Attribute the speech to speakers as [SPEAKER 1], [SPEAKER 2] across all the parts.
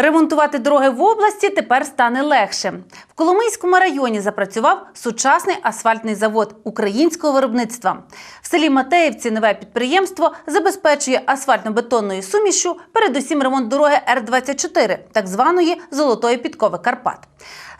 [SPEAKER 1] Ремонтувати дороги в області тепер стане легше. В Коломийському районі запрацював сучасний асфальтний завод українського виробництва. В селі Матеївці нове підприємство забезпечує асфальтно-бетонною сумішю передусім ремонт дороги Р-24, так званої золотої підкови Карпат.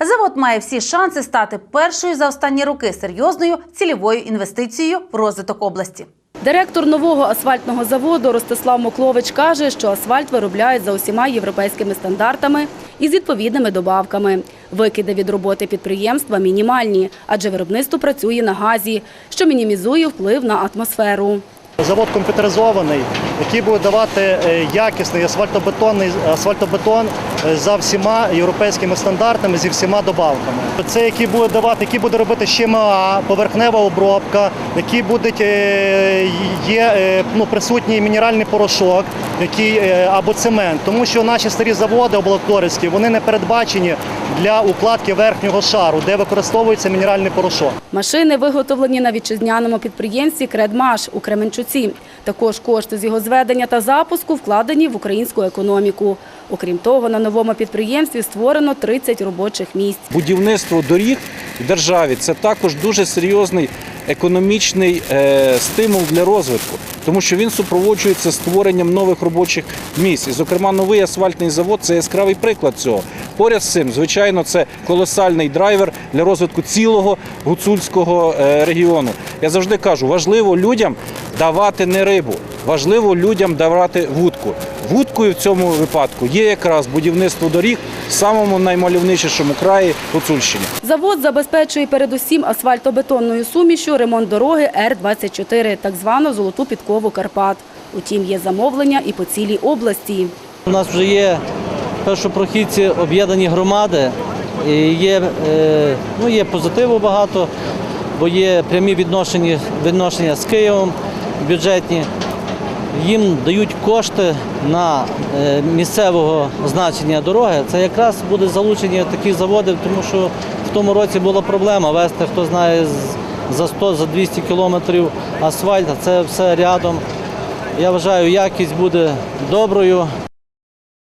[SPEAKER 1] Завод має всі шанси стати першою за останні роки серйозною цільовою інвестицією в розвиток області.
[SPEAKER 2] Директор нового асфальтного заводу Ростислав Моклович каже, що асфальт виробляють за усіма європейськими стандартами і з відповідними добавками. Викиди від роботи підприємства мінімальні, адже виробництво працює на газі, що мінімізує вплив на атмосферу.
[SPEAKER 3] Завод комп'ютеризований, який буде давати е, якісний асфальтобетонний асфальтобетон за всіма європейськими стандартами зі всіма добавками. Це який буде давати, який буде робити ЩМА, поверхнева обробка, які будуть е, є е, ну, присутній мінеральний порошок, який е, або цемент, тому що наші старі заводи облакторські вони не передбачені для укладки верхнього шару, де використовується мінеральний порошок.
[SPEAKER 2] Машини виготовлені на вітчизняному підприємстві «Кредмаш» у Кременчуці. Також кошти з його зведення та запуску вкладені в українську економіку. Окрім того, на новому підприємстві створено 30 робочих місць.
[SPEAKER 4] Будівництво доріг в державі це також дуже серйозний економічний е, стимул для розвитку, тому що він супроводжується створенням нових робочих місць. І, зокрема, новий асфальтний завод це яскравий приклад цього. Поряд з цим, звичайно, це колосальний драйвер для розвитку цілого гуцульського е, регіону. Я завжди кажу, важливо людям давати не рибу, важливо людям давати вудку. Вудкою в цьому випадку є якраз будівництво доріг в самому наймальовничішому краї Гуцульщини.
[SPEAKER 2] Завод забезпечує передусім асфальтобетонною сумішю ремонт дороги Р-24, так звану золоту підкову Карпат. Утім, є замовлення і по цілій області.
[SPEAKER 5] У нас вже є першопрохідці об'єднані громади, і є, е, ну, є позитиву багато, бо є прямі відношення, відношення з Києвом бюджетні. Їм дають кошти на е, місцевого значення дороги. Це якраз буде залучення таких заводів, тому що в тому році була проблема вести, хто знає, за 100 за 200 кілометрів асфальт, це все рядом. Я вважаю, якість буде доброю.